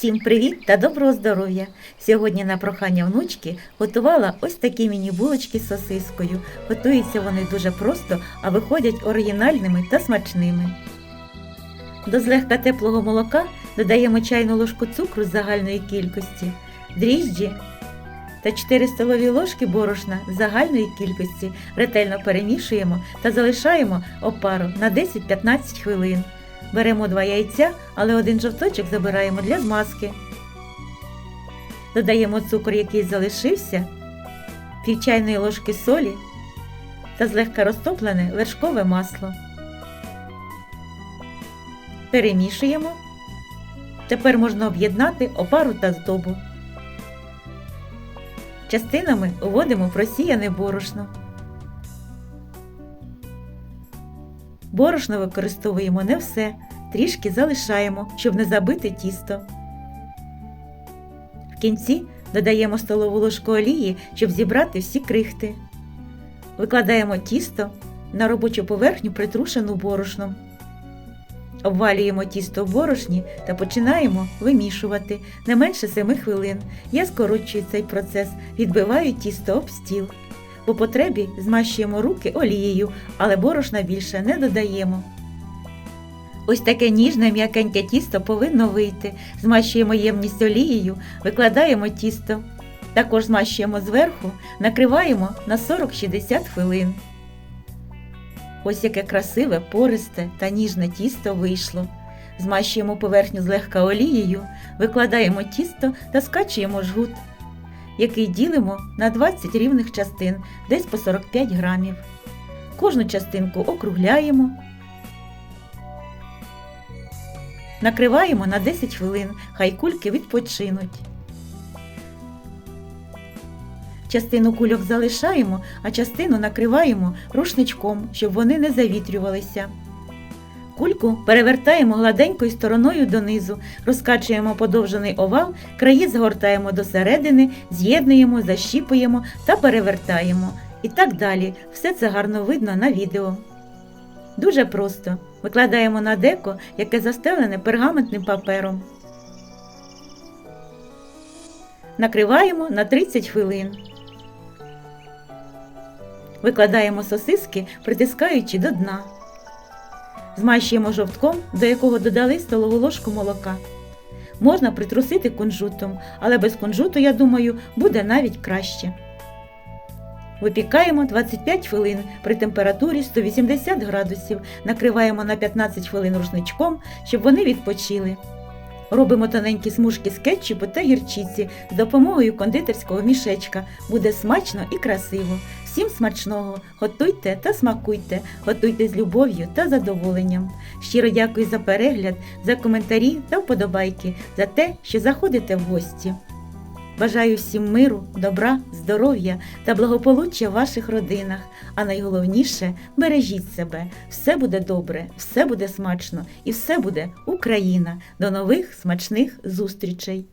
Всім привіт та доброго здоров'я! Сьогодні на прохання внучки готувала ось такі міні-булочки з сосискою. Готуються вони дуже просто, а виходять оригінальними та смачними. До злегка теплого молока додаємо чайну ложку цукру з загальної кількості, дріжджі та 4 столові ложки борошна з загальної кількості. Ретельно перемішуємо та залишаємо опару на 10-15 хвилин. Беремо два яйця, але один жовточок забираємо для змазки. Додаємо цукор, який залишився, пів чайної ложки солі та злегка розтоплене вершкове масло. Перемішуємо. Тепер можна об'єднати опару та здобу. Частинами вводимо просіяне борошно. Борошно використовуємо не все, трішки залишаємо, щоб не забити тісто. В кінці додаємо столову ложку олії, щоб зібрати всі крихти. Викладаємо тісто на робочу поверхню, притрушену борошном. Обвалюємо тісто в борошні та починаємо вимішувати не менше 7 хвилин. Я скорочую цей процес, відбиваю тісто об стіл. По потребі змащуємо руки олією, але борошна більше не додаємо. Ось таке ніжне м'якеньке тісто повинно вийти. Змащуємо ємність олією, викладаємо тісто. Також змащуємо зверху, накриваємо на 40-60 хвилин. Ось яке красиве, пористе та ніжне тісто вийшло. Змащуємо поверхню злегка олією, викладаємо тісто та скачуємо жгут який ділимо на 20 рівних частин, десь по 45 грамів. Кожну частинку округляємо, накриваємо на 10 хвилин, хай кульки відпочинуть. Частину кульок залишаємо, а частину накриваємо рушничком, щоб вони не завітрювалися. Кульку перевертаємо гладенькою стороною донизу, розкачуємо подовжений овал, краї згортаємо до середини, з'єднуємо, защіпуємо та перевертаємо. І так далі. Все це гарно видно на відео. Дуже просто. Викладаємо на деко, яке застелене пергаментним папером. Накриваємо на 30 хвилин. Викладаємо сосиски, притискаючи до дна. Змащуємо жовтком, до якого додали столову ложку молока. Можна притрусити кунжутом, але без кунжуту, я думаю, буде навіть краще. Випікаємо 25 хвилин при температурі 180 градусів, накриваємо на 15 хвилин рушничком, щоб вони відпочили. Робимо тоненькі смужки з кетчупу та гірчиці з допомогою кондитерського мішечка. Буде смачно і красиво. Смачного! Готуйте та смакуйте, готуйте з любов'ю та задоволенням. Щиро дякую за перегляд, за коментарі та вподобайки, за те, що заходите в гості. Бажаю всім миру, добра, здоров'я та благополуччя в ваших родинах. А найголовніше бережіть себе. Все буде добре, все буде смачно і все буде Україна. До нових смачних зустрічей!